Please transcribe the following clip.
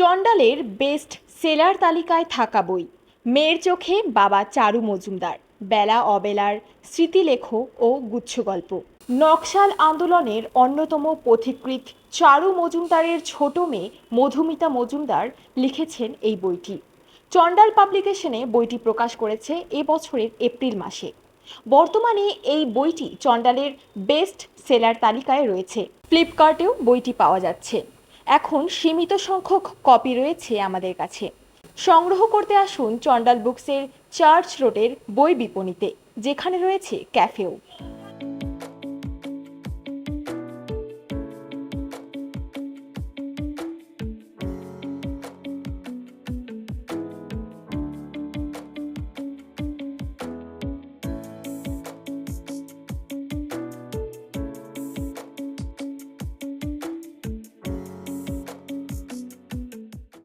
চণ্ডালের best seller তালিকায় থাকা বই। মেয়ের চোখে বাবা চারু মজুমদার, বেলা অবেলার স্মৃতিলেখ ও গুচ্ছগল্প। নকশাল আন্দোলনের অন্যতম পথিকৃৎ চারু মজুমদারের ছোট মেয়ে মধুমিতা মজুমদার লিখেছেন এই বইটি। চণ্ডাল পাবলিকেশনে বইটি প্রকাশ করেছে এবছরের এপ্রিল মাসে। বর্তমানে এই বইটি চণ্ডালের বেস্ট সেলার তালিকায় রয়েছে। ফ্লিপকার্টেও বইটি পাওয়া যাচ্ছে। এখন সীমিত সংখ্যক কপি রয়েছে আমাদের কাছে। সংগ্রহ করতে আসুন চন্ডাল বুকসের চার্চ রোডের বই বিপণীতে, যেখানে রয়েছে ক্যাফেও।